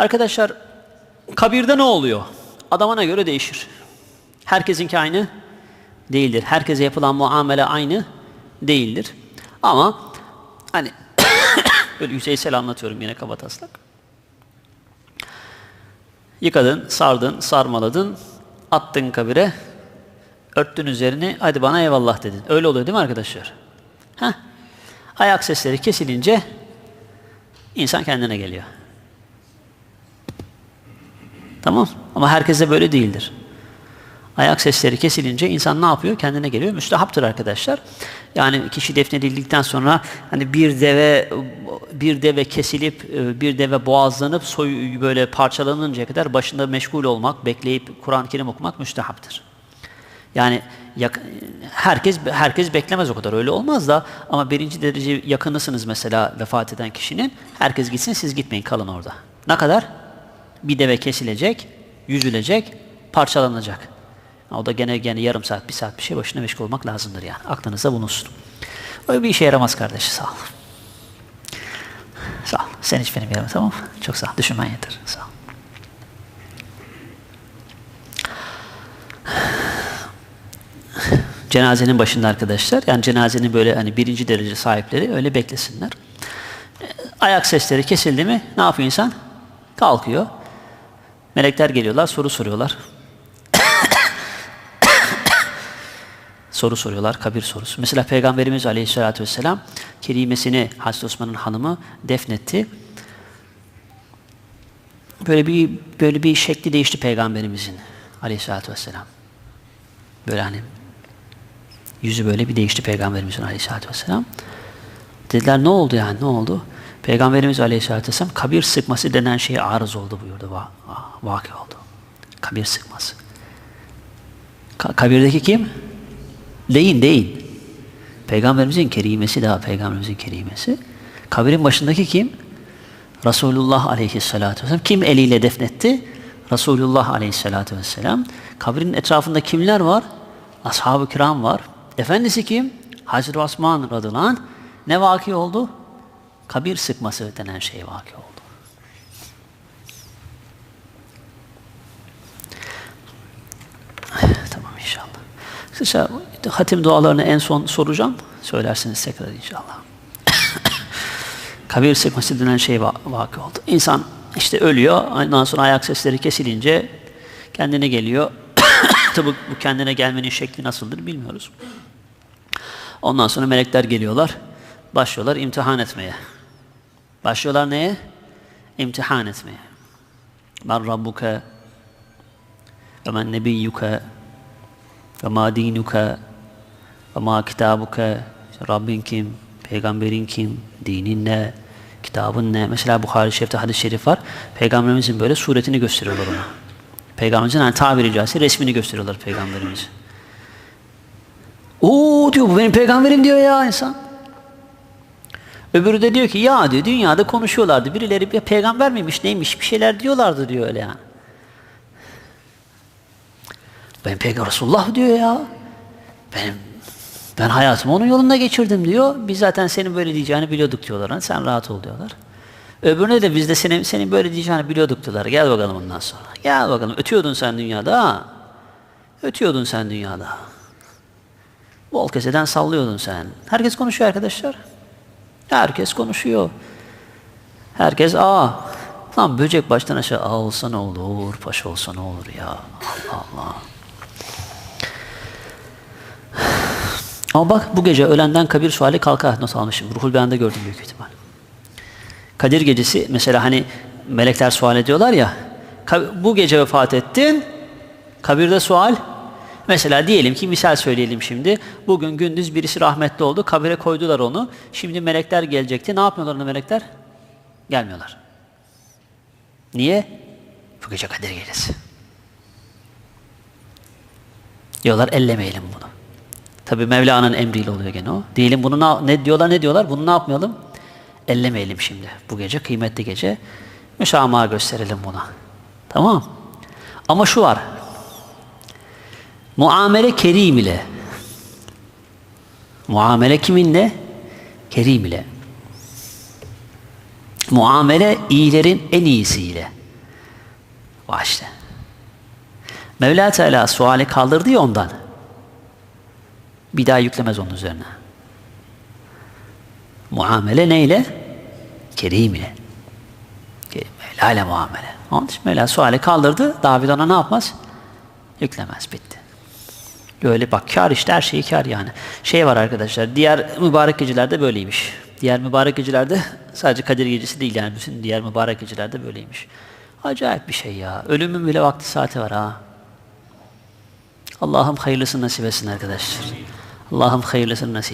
Arkadaşlar kabirde ne oluyor? Adamına göre değişir. Herkesinki aynı değildir. Herkese yapılan muamele aynı değildir. Ama hani böyle yüzeysel anlatıyorum yine kaba taslak. Yıkadın, sardın, sarmaladın, attın kabire, örttün üzerini, hadi bana eyvallah dedin. Öyle oluyor değil mi arkadaşlar? Heh. Ayak sesleri kesilince insan kendine geliyor. Tamam Ama herkese böyle değildir. Ayak sesleri kesilince insan ne yapıyor? Kendine geliyor. Müstehaptır arkadaşlar. Yani kişi defnedildikten sonra hani bir deve bir deve kesilip bir deve boğazlanıp soy böyle parçalanıncaya kadar başında meşgul olmak, bekleyip Kur'an-ı Kerim okumak müstehaptır. Yani herkes herkes beklemez o kadar öyle olmaz da ama birinci derece yakınısınız mesela vefat eden kişinin herkes gitsin siz gitmeyin kalın orada. Ne kadar? Bir deve kesilecek, yüzülecek, parçalanacak. O da gene gene yarım saat, bir saat bir şey başına meşgul olmak lazımdır yani. Aklınızda bulunsun. Öyle bir işe yaramaz kardeş. Sağ ol. Sağ ol. Sen hiç benim yerime tamam mı? Çok sağ ol. Düşünmen yeter. Sağ ol. Cenazenin başında arkadaşlar. Yani cenazenin böyle hani birinci derece sahipleri öyle beklesinler. Ayak sesleri kesildi mi ne yapıyor insan? Kalkıyor. Melekler geliyorlar, soru soruyorlar. soru soruyorlar, kabir sorusu. Mesela Peygamberimiz Aleyhisselatü Vesselam kerimesini Hazreti Osman'ın hanımı defnetti. Böyle bir böyle bir şekli değişti Peygamberimizin Aleyhisselatü Vesselam. Böyle hani yüzü böyle bir değişti Peygamberimizin Aleyhisselatü Vesselam. Dediler ne oldu yani ne oldu? Peygamberimiz Aleyhisselatü Vesselam kabir sıkması denen şeye arız oldu buyurdu. Va vaki oldu. Kabir sıkması. Ka kabirdeki kim? Deyin deyin. Peygamberimizin kerimesi daha peygamberimizin kerimesi. Kabirin başındaki kim? Resulullah aleyhissalatü vesselam. Kim eliyle defnetti? Resulullah aleyhissalatü vesselam. Kabrin etrafında kimler var? Ashab-ı kiram var. Efendisi kim? Hazreti Osman radıyallahu anh. Ne vaki oldu? Kabir sıkması denen şey vaki oldu. tamam inşallah. Kısaca hatim dualarını en son soracağım. Söylersiniz tekrar inşallah. Kabir sıkması denen şey vakı oldu. İnsan işte ölüyor. Ondan sonra ayak sesleri kesilince kendine geliyor. Tabi bu kendine gelmenin şekli nasıldır bilmiyoruz. Ondan sonra melekler geliyorlar. Başlıyorlar imtihan etmeye. Başlıyorlar neye? İmtihan etmeye. Ben Rabbuke ve men nebiyyuke ve ma dinuke ve ma kitabuke Rabbin kim, peygamberin kim, dinin ne, kitabın ne? Mesela Bukhari Şerif'te hadis-i şerif var. Peygamberimizin böyle suretini gösteriyorlar ona. Peygamberimizin hani tabiri caizse resmini gösteriyorlar peygamberimiz. Oo diyor bu benim peygamberim diyor ya insan. Öbürü de diyor ki ya diyor dünyada konuşuyorlardı. Birileri bir peygamber miymiş neymiş bir şeyler diyorlardı diyor öyle yani. Ben peygamber Resulullah diyor ya. Benim ben hayatımı onun yolunda geçirdim diyor. Biz zaten senin böyle diyeceğini biliyorduk diyorlar. Hani sen rahat ol diyorlar. Öbürüne de biz de senin, senin böyle diyeceğini biliyorduk diyorlar. Gel bakalım ondan sonra. Gel bakalım. Ötüyordun sen dünyada ha. Ötüyordun sen dünyada. Bol keseden sallıyordun sen. Herkes konuşuyor arkadaşlar. Herkes konuşuyor. Herkes aa. Lan böcek baştan aşağı aa olsa ne olur, paşa olsa ne olur ya. Allah Allah. Ama bak bu gece ölenden kabir suali kalkar. Not almışım. Ruhul Beyan'da gördüm büyük ihtimal. Kadir gecesi mesela hani melekler sual ediyorlar ya. Bu gece vefat ettin. Kabirde sual. Mesela diyelim ki misal söyleyelim şimdi. Bugün gündüz birisi rahmetli oldu. Kabire koydular onu. Şimdi melekler gelecekti. Ne yapmıyorlar onu melekler? Gelmiyorlar. Niye? Bu gece Kadir gecesi. Diyorlar ellemeyelim bunu. Tabi Mevla'nın emriyle oluyor gene o. Diyelim bunu ne diyorlar ne diyorlar? Bunu ne yapmayalım? Ellemeyelim şimdi. Bu gece kıymetli gece. Müsamaha gösterelim buna. Tamam Ama şu var. Muamele kerim ile. Muamele kiminle? Kerim ile. Muamele iyilerin en iyisiyle. İşte. Mevla Teala suali kaldırdı ya ondan. Bir daha yüklemez onun üzerine. Muamele neyle? Kerim ile. Mevla ile muamele. Onun için Mevla suali kaldırdı. David ona ne yapmaz? Yüklemez. Bitti. Böyle bak kar işte her şeyi kar yani. Şey var arkadaşlar diğer mübarek gecelerde böyleymiş. Diğer mübarek gecelerde sadece Kadir gecesi değil yani bütün diğer mübarek gecelerde böyleymiş. Acayip bir şey ya. Ölümün bile vakti saati var ha. Allah'ım hayırlısını nasip etsin arkadaşlar. Allah'ım hayırlısını nasip